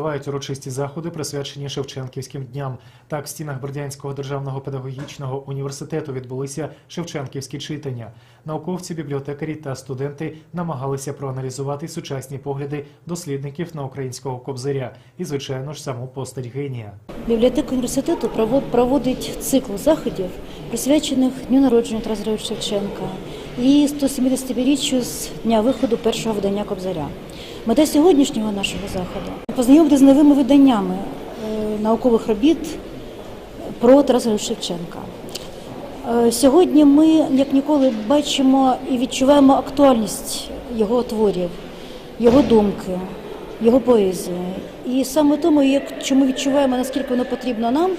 Тривають урочисті заходи, присвячені Шевченківським дням. Так, в стінах Бердянського державного педагогічного університету відбулися Шевченківські читання. Науковці, бібліотекарі та студенти намагалися проаналізувати сучасні погляди дослідників на українського кобзаря і, звичайно ж, саму постать генія. Бібліотека університету провод- проводить цикл заходів, присвячених дню народження Тараса Шевченка і 170-річчю з дня виходу першого видання Кобзаря. Мета сьогоднішнього нашого заходу познайомити з новими виданнями е, наукових робіт про Тараса Шевченка. Е, Сьогодні ми, як ніколи, бачимо і відчуваємо актуальність його творів, його думки, його поезії. І саме тому, як чому відчуваємо, наскільки воно потрібно нам,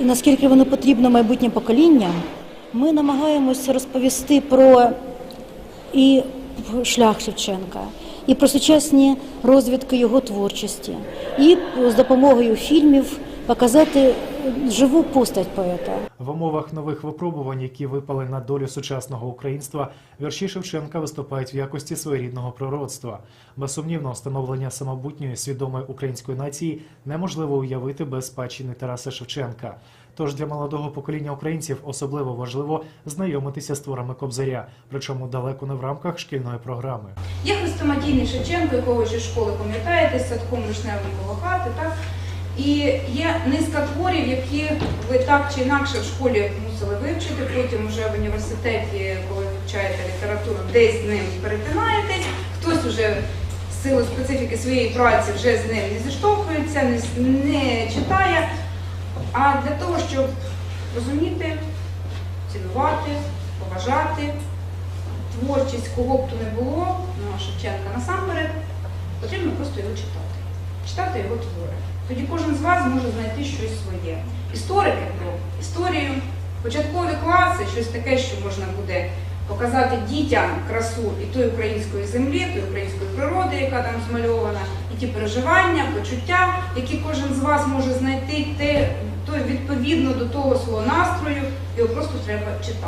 і наскільки воно потрібно майбутнім поколінням, ми намагаємося розповісти про і шлях Шевченка, і про сучасні розвідки його творчості, і з допомогою фільмів показати живу постать поета. В умовах нових випробувань, які випали на долю сучасного українства, вірші Шевченка виступають в якості своєрідного пророцтва. Безсумнівно, становлення самобутньої свідомої української нації неможливо уявити без спадщини Тараса Шевченка. Тож для молодого покоління українців особливо важливо знайомитися з творами Кобзаря, причому далеко не в рамках шкільної програми. Є хрестоматійний Шевченко, якого ще школи пам'ятаєте, з садком вишневим коло хати, так? І є низка творів, які ви так чи інакше в школі мусили вивчити, потім вже в університеті, коли вивчаєте літературу, десь з ним перетинаєтесь, хтось уже в силу специфіки своєї праці вже з ним не зіштовхується, не, не читає. А для того, щоб розуміти, цінувати, поважати, творчість, кого б то не було, ну, Шевченка насамперед, потрібно просто його читати. Читати його твори. Тоді кожен з вас може знайти щось своє. Історики про історію, початкові класи, щось таке, що можна буде показати дітям красу і тої української землі, тої української природи, яка там змальована, і ті переживання, почуття, які кожен з вас може знайти, те, то відповідно до того свого настрою, його просто треба читати.